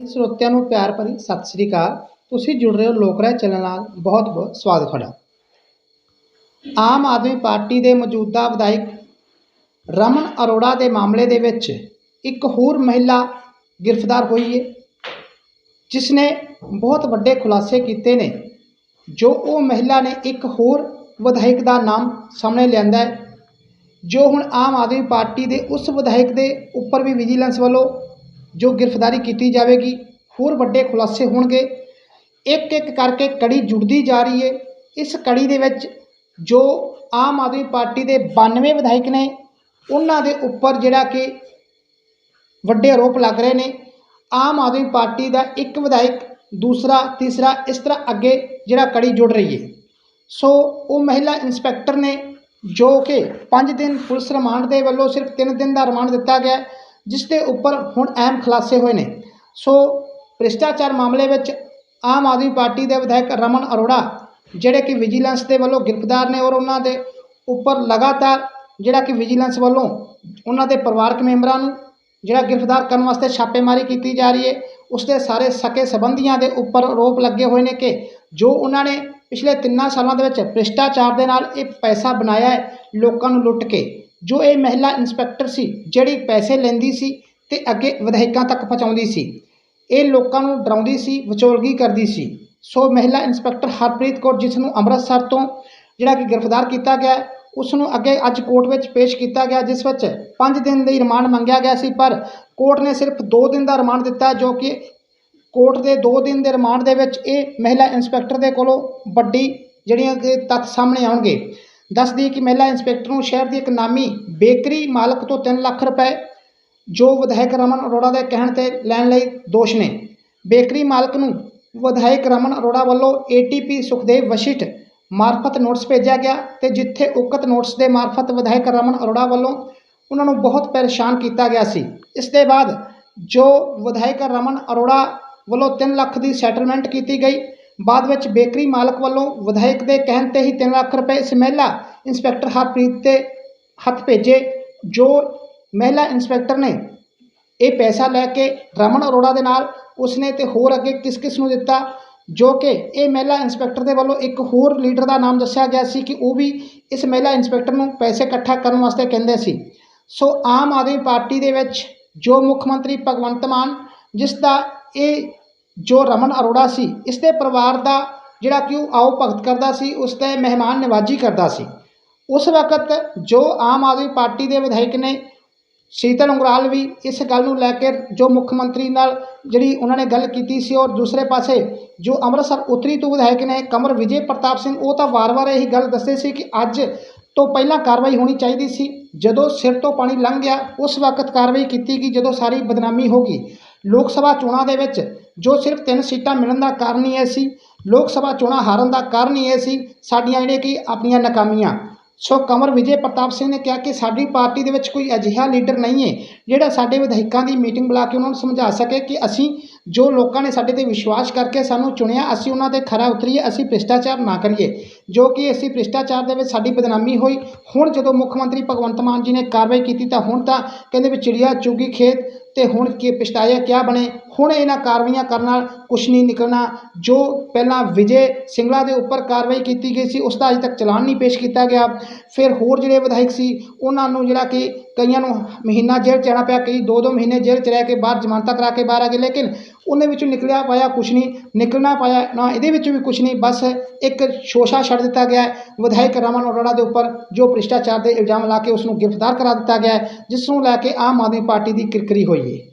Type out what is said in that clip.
ਸਰੋਤਿਆਂ ਨੂੰ ਪਿਆਰ ਭਰੀ ਸਤਿ ਸ੍ਰੀ ਅਕਾਲ। ਤੁਸੀਂ ਜੁੜ ਰਹੇ ਹੋ ਲੋਕ ਰਾਏ ਚੈਨਲ ਨਾਲ। ਬਹੁਤ ਬਹੁਤ ਸਵਾਗਤ ਤੁਹਾਡਾ। ਆਮ ਆਦਮੀ ਪਾਰਟੀ ਦੇ ਮੌਜੂਦਾ ਵਿਧਾਇਕ ਰਮਨ ਅਰੋੜਾ ਦੇ ਮਾਮਲੇ ਦੇ ਵਿੱਚ ਇੱਕ ਹੋਰ ਮਹਿਲਾ ਗ੍ਰਿਫਤਾਰ ਹੋਈ ਹੈ ਜਿਸ ਨੇ ਬਹੁਤ ਵੱਡੇ ਖੁਲਾਸੇ ਕੀਤੇ ਨੇ, ਜੋ ਉਹ ਮਹਿਲਾ ਨੇ ਇੱਕ ਹੋਰ ਵਿਧਾਇਕ ਦਾ ਨਾਮ ਸਾਹਮਣੇ ਲਿਆਂਦਾ ਹੈ, ਜੋ ਹੁਣ ਆਮ ਆਦਮੀ ਪਾਰਟੀ ਦੇ ਉਸ ਵਿਧਾਇਕ ਦੇ ਉੱਪਰ ਵੀ ਵਿਜੀਲੈਂਸ ਵੱਲੋਂ ਜੋ ਗ੍ਰਿਫਤਾਰੀ ਕੀਤੀ ਜਾਵੇਗੀ, ਹੋਰ ਵੱਡੇ ਖੁਲਾਸੇ ਹੋਣਗੇ। ਇੱਕ ਇੱਕ ਕਰਕੇ ਕੜੀ ਜੁੜਦੀ ਜਾ ਰਹੀ ਹੈ ਇਸ ਕੜੀ ਦੇ ਵਿੱਚ ਜੋ ਆਮ ਆਦਮੀ ਪਾਰਟੀ ਦੇ 92 ਵਿਧਾਇਕ ਨੇ, ਉਹਨਾਂ ਦੇ ਉੱਪਰ ਜਿਹੜਾ ਕਿ ਵੱਡੇ ਆਰੋਪ ਲੱਗ ਰਹੇ ਨੇ। ਆਮ ਆਦਮੀ ਪਾਰਟੀ ਦਾ ਇੱਕ ਵਿਧਾਇਕ, ਦੂਸਰਾ, ਤੀਸਰਾ, ਇਸ ਤਰ੍ਹਾਂ ਅੱਗੇ ਜਿਹੜਾ ਕੜੀ ਜੁੜ ਰਹੀ ਹੈ ਸੋ ਉਹ ਮਹਿਲਾ ਇੰਸਪੈਕਟਰ ਨੇ, ਜੋ ਕਿ 5 ਦਿਨ ਪੁਲਿਸ ਰਿਮਾਂਡ ਦੇ ਵੱਲੋਂ ਸਿਰਫ 3 ਦਿਨ ਦਾ ਰਿਮਾਂਡ ਦਿੱਤਾ ਗਿਆ। ਜਿਸ ਦੇ ਉੱਪਰ ਹੁਣ ਅਹਿਮ ਖੁਲਾਸੇ ਹੋਏ ਨੇ। ਸੋ ਭ੍ਰਿਸ਼ਟਾਚਾਰ ਮਾਮਲੇ ਵਿੱਚ ਆਮ ਆਦਮੀ ਪਾਰਟੀ ਦੇ ਵਿਧਾਇਕ ਰਮਨ ਅਰੋੜਾ, ਜਿਹੜੇ ਕਿ ਵਿਜੀਲੈਂਸ ਦੇ ਵੱਲੋਂ ਗ੍ਰਿਫਤਾਰ ਨੇ ਔਰ ਉਹਨਾਂ ਦੇ ਉੱਪਰ ਲਗਾਤਾਰ ਜਿਹੜਾ ਕਿ ਵਿਜੀਲੈਂਸ ਵੱਲੋਂ ਉਹਨਾਂ ਦੇ ਪਰਿਵਾਰਕ ਮੈਂਬਰਾਂ ਨੂੰ ਜਿਹੜਾ ਗ੍ਰਿਫਤਾਰ ਕਰਨ ਵਾਸਤੇ ਛਾਪੇਮਾਰੀ ਕੀਤੀ ਜਾ ਰਹੀ ਹੈ, ਉਸ ਦੇ ਸਾਰੇ ਸਕੇ ਸੰਬੰਧੀਆਂ ਦੇ ਉੱਪਰ ਆਰੋਪ ਲੱਗੇ ਹੋਏ ਨੇ ਕਿ ਜੋ ਉਹਨਾਂ ਨੇ ਪਿਛਲੇ ਤਿੰਨਾਂ ਸਾਲਾਂ ਦੇ ਵਿੱਚ ਭ੍ਰਿਸ਼ਟਾਚਾਰ ਦੇ ਨਾਲ ਇਹ ਪੈਸਾ ਬਣਾਇਆ ਹੈ, ਲੋਕਾਂ ਨੂੰ ਲੁੱਟ ਕੇ ਜੋ ਇਹ ਮਹਿਲਾ ਇੰਸਪੈਕਟਰ ਸੀ ਜਿਹੜੀ ਪੈਸੇ ਲੈਂਦੀ ਸੀ ਤੇ ਅੱਗੇ ਵਿਧਾਇਕਾਂ ਤੱਕ ਪਹੁੰਚਾਉਂਦੀ ਸੀ। ਇਹ ਲੋਕਾਂ ਨੂੰ ਡਰਾਉਂਦੀ ਸੀ ਵਿਚੋਲਗੀ ਕਰਦੀ ਸੀ। ਸੋ ਮਹਿਲਾ ਇੰਸਪੈਕਟਰ ਹਰਪ੍ਰੀਤ ਕੌਰ ਜਿਸ ਨੂੰ ਅੰਮ੍ਰਿਤਸਰ ਤੋਂ ਜਿਹੜਾ ਕਿ ਗ੍ਰਿਫਤਾਰ ਕੀਤਾ ਗਿਆ ਹੈ, ਉਸ ਨੂੰ ਅੱਗੇ ਅੱਜ ਕੋਰਟ ਵਿੱਚ ਪੇਸ਼ ਕੀਤਾ ਗਿਆ ਜਿਸ ਵਿੱਚ 5 ਦਿਨ ਦੀ ਰਿਮਾਂਡ ਮੰਗਿਆ ਗਿਆ ਸੀ। ਪਰ ਕੋਰਟ ਨੇ ਸਿਰਫ 2 ਦਿਨ ਦਾ ਰਿਮਾਂਡ ਦਿੱਤਾ ਜੋ ਕਿ ਕੋਰਟ ਦੇ 2 ਦਿਨ ਦੇ ਰਿਮਾਂਡ ਦੇ ਵਿੱਚ ਇਹ ਮਹਿਲਾ ਇੰਸਪੈਕਟਰ ਦੇ ਕੋਲੋਂ ਵੱਡੀ ਜਿਹੜੀਆਂ ਕਿ ਤੱਥ ਸਾਹਮਣੇ ਆਉਣਗੇ। ਦੱਸਦੀ ਕਿ ਮਹਿਲਾ ਇੰਸਪੈਕਟਰ ਨੂੰ ਸ਼ਹਿਰ ਦੀ ਇੱਕ ਨਾਮੀ ਬੇਕਰੀ ਮਾਲਕ ਤੋਂ 3 ਲੱਖ ਰੁਪਏ ਜੋ ਵਿਧਾਇਕ ਰਮਨ ਅਰੋੜਾ ਦੇ ਕਹਿਣ ਤੇ ਲੈਣ ਲਈ ਦੋਸ਼ ਨੇ। ਬੇਕਰੀ ਮਾਲਕ ਨੂੰ ਵਿਧਾਇਕ ਰਮਨ ਅਰੋੜਾ ਵੱਲੋਂ ਏਟੀਪੀ ਸੁਖਦੇਵ ਵਸ਼ਿष्ठ ਮਾਰਫਤ ਨੋਟਿਸ ਭੇਜਿਆ ਗਿਆ ਤੇ ਜਿੱਥੇ ਉਕਤ ਨੋਟਿਸ ਦੇ ਮਾਰਫਤ ਵਿਧਾਇਕ ਰਮਨ ਅਰੋੜਾ ਵੱਲੋਂ ਉਹਨਾਂ ਨੂੰ ਬਹੁਤ ਪਰੇਸ਼ਾਨ ਕੀਤਾ ਗਿਆ ਸੀ। ਇਸ ਦੇ ਬਾਅਦ ਜੋ ਵਿਧਾਇਕ ਰਮਨ ਅਰੋੜਾ ਵੱਲੋਂ 3 ਲੱਖ ਦੀ ਸੈਟਲਮੈਂਟ ਕੀਤੀ ਗਈ ਬਾਅਦ ਵਿੱਚ ਬੇਕਰੀ ਮਾਲਕ ਵੱਲੋਂ ਵਿਧਾਇਕ ਦੇ ਕਹਿਣ ਤੇ ਹੀ 3 ਲੱਖ ਰੁਪਏ ਇਸ ਮਹਿਲਾ ਇੰਸਪੈਕਟਰ ਹਰਪ੍ਰੀਤ ਤੇ ਹੱਥ ਭੇਜੇ, ਜੋ ਮਹਿਲਾ ਇੰਸਪੈਕਟਰ ਨੇ। ਇਹ ਪੈਸਾ ਲੈ ਕੇ ਰਮਨ ਅਰੋੜਾ ਦੇ ਨਾਲ ਉਸਨੇ ਤੇ ਹੋਰ ਅੱਗੇ ਕਿਸ ਕਿਸ ਨੂੰ ਦਿੱਤਾ, ਜੋ ਕਿ ਇਹ ਮਹਿਲਾ ਇੰਸਪੈਕਟਰ ਦੇ ਵੱਲੋਂ ਇੱਕ ਹੋਰ ਲੀਡਰ ਦਾ ਨਾਮ ਦੱਸਿਆ ਗਿਆ ਸੀ ਕਿ ਉਹ ਵੀ ਇਸ ਮਹਿਲਾ ਇੰਸਪੈਕਟਰ ਨੂੰ ਪੈਸੇ ਇਕੱਠਾ ਕਰਨ ਵਾਸਤੇ ਕਹਿੰਦੇ ਸੀ। ਸੋ ਆਮ ਆਦਮੀ ਪਾਰਟੀ ਦੇ ਵਿੱਚ ਜੋ ਮੁੱਖ ਮੰਤਰੀ ਭਗਵੰਤ ਮਾਨ, ਜਿਸ ਦਾ ਇਹ ਜੋ ਰਮਨ ਅਰੋੜਾ ਸੀ ਇਸ ਦੇ ਪਰਿਵਾਰ ਦਾ ਜਿਹੜਾ ਕਿ ਉਹ ਆਓ ਭਗਤ ਕਰਦਾ ਸੀ ਉਸ ਤੇ ਮਹਿਮਾਨ ਨਿਵਾਜੀ ਕਰਦਾ ਸੀ। ਉਸ ਵਕਤ ਜੋ ਆਮ ਆਦਮੀ ਪਾਰਟੀ ਦੇ ਵਿਧਾਇਕ ਨੇ, ਸ਼ੀਤਲ ਉਂਗਰਾਲ ਵੀ ਇਸ ਗੱਲ ਨੂੰ ਲੈ ਕੇ ਜੋ ਮੁੱਖ ਮੰਤਰੀ ਨਾਲ ਜਿਹੜੀ ਉਹਨਾਂ ਨੇ ਗੱਲ ਕੀਤੀ ਸੀ, ਔਰ ਦੂਸਰੇ ਪਾਸੇ ਜੋ ਅੰਮ੍ਰਿਤਸਰ ਉੱਤਰੀ ਤੋਂ ਵਿਧਾਇਕ ਨੇ, ਕਮਰ ਵਿਜੇ ਪ੍ਰਤਾਪ ਸਿੰਘ, ਉਹ ਤਾਂ ਵਾਰ-ਵਾਰ ਇਹੀ ਗੱਲ ਦੱਸਦੇ ਸੀ ਕਿ ਅੱਜ ਤੋਂ ਪਹਿਲਾਂ ਕਾਰਵਾਈ ਹੋਣੀ ਚਾਹੀਦੀ ਸੀ। ਜਦੋਂ ਸਿਰ ਤੋਂ ਪਾਣੀ ਲੰਘ ਗਿਆ, ਉਸ ਵਕਤ ਕਾਰਵਾਈ ਕੀਤੀ ਗਈ, ਜਦੋਂ ਸਾਰੀ ਬਦਨਾਮੀ ਹੋ ਗਈ। ਲੋਕ ਸਭਾ ਚੋਣਾਂ ਦੇ ਵਿੱਚ ਜੋ ਸਿਰਫ ਤਿੰਨ ਸੀਟਾਂ ਮਿਲਣ ਦਾ ਕਾਰਨ ਹੀ ਇਹ ਸੀ, ਲੋਕ ਸਭਾ ਚੋਣਾਂ ਹਾਰਨ ਦਾ ਕਾਰਨ ਹੀ ਇਹ ਸੀ, ਸਾਡੀਆਂ ਜਿਹੜੀਆਂ ਕਿ ਆਪਣੀਆਂ ਨਾਕਾਮੀਆਂ। ਸੋ ਕਮਰ ਵਿਜੇ ਪ੍ਰਤਾਪ ਸਿੰਘ ਨੇ ਕਿਹਾ ਕਿ ਸਾਡੀ ਪਾਰਟੀ ਦੇ ਵਿੱਚ ਕੋਈ ਅਜਿਹਾ ਲੀਡਰ ਨਹੀਂ ਹੈ, ਜਿਹੜਾ ਸਾਡੇ ਵਿਧਾਇਕਾਂ ਦੀ ਮੀਟਿੰਗ ਬੁਲਾ ਕੇ ਉਹਨਾਂ ਨੂੰ ਸਮਝਾ ਸਕੇ ਕਿ ਅਸੀਂ ਜੋ ਲੋਕਾਂ ਨੇ ਸਾਡੇ ਤੇ ਵਿਸ਼ਵਾਸ ਕਰਕੇ ਸਾਨੂੰ ਚੁਣਿਆ, ਅਸੀਂ ਉਹਨਾਂ ਤੇ ਖਰਾ ਉਤਰੀਏ, ਅਸੀਂ ਭ੍ਰਿਸ਼ਟਾਚਾਰ ਨਾ ਕਰੀਏ। ਜੋ ਕਿ ਅਸੀਂ ਭ੍ਰਿਸ਼ਟਾਚਾਰ ਦੇ ਵਿੱਚ ਸਾਡੀ ਬਦਨਾਮੀ ਹੋਈ, ਹੁਣ ਜਦੋਂ ਮੁੱਖ ਮੰਤਰੀ ਭਗਵੰਤ ਮਾਨ ਜੀ ਨੇ ਕਾਰਵਾਈ ਕੀਤੀ ਤਾਂ ਹੁਣ ਤਾਂ ਕਹਿੰਦੇ ਵੀ ਚਿੜੀਆ ਚੁਗੀ ਖੇਤ ਤੇ ਹੁਣ ਕੀ ਪਛਤਾਇਆ, ਕਿਆ ਬਣੇ? ਹੁਣ ਇਹਨਾਂ ਕਾਰਵਾਈਆਂ ਕਰਨ ਨਾਲ ਕੁਛ ਨਹੀਂ ਨਿਕਲਣਾ। ਜੋ ਪਹਿਲਾਂ ਵਿਜੇ ਸਿੰਗਲਾ ਦੇ ਉੱਪਰ ਕਾਰਵਾਈ ਕੀਤੀ ਗਈ ਸੀ, ਉਸ ਦਾ ਅਜੇ ਤੱਕ ਚਲਾਨ ਨਹੀਂ ਪੇਸ਼ ਕੀਤਾ ਗਿਆ। ਫਿਰ ਹੋਰ ਜਿਹੜੇ ਵਿਧਾਇਕ ਸੀ, ਉਹਨਾਂ ਨੂੰ ਜਿਹੜਾ ਕਿ ਕਈਆਂ ਨੂੰ ਮਹੀਨਾ ਜੇਲ੍ਹ 'ਚ ਰਹਿਣਾ ਪਿਆ, ਕਈ ਦੋ ਦੋ ਮਹੀਨੇ ਜੇਲ੍ਹ 'ਚ ਰਹਿ ਕੇ ਬਾਹਰ ਜ਼ਮਾਨਤਾਂ ਕਰਾ ਕੇ ਬਾਹਰ ਆ ਗਏ, ਲੇਕਿਨ ਉਹਨੇ ਵਿੱਚੋਂ ਨਿਕਲਿਆ ਪਾਇਆ ਕੁਛ ਨਹੀਂ ਨਿਕਲਣਾ ਪਾਇਆ, ਨਾ ਇਹਦੇ ਵਿੱਚੋਂ ਵੀ ਕੁਛ ਨਹੀਂ, ਬਸ ਇੱਕ ਸ਼ੋਸ਼ਾ ਛੱਡ ਦਿੱਤਾ ਗਿਆ ਵਿਧਾਇਕ ਰਮਨ ਅਰੋੜਾ ਦੇ ਉੱਪਰ, ਜੋ ਭ੍ਰਿਸ਼ਟਾਚਾਰ ਦੇ ਇਲਜ਼ਾਮ ਲਾ ਕੇ ਉਸ ਨੂੰ ਗ੍ਰਿਫਤਾਰ ਕਰਾ ਦਿੱਤਾ ਗਿਆ ਜਿਸ ਨੂੰ ਲੈ ਕੇ ਆਮ ਆਦਮੀ ਪਾਰਟੀ ਦੀ ਕਿਰਕਰੀ ਹੋਈ ਹੈ।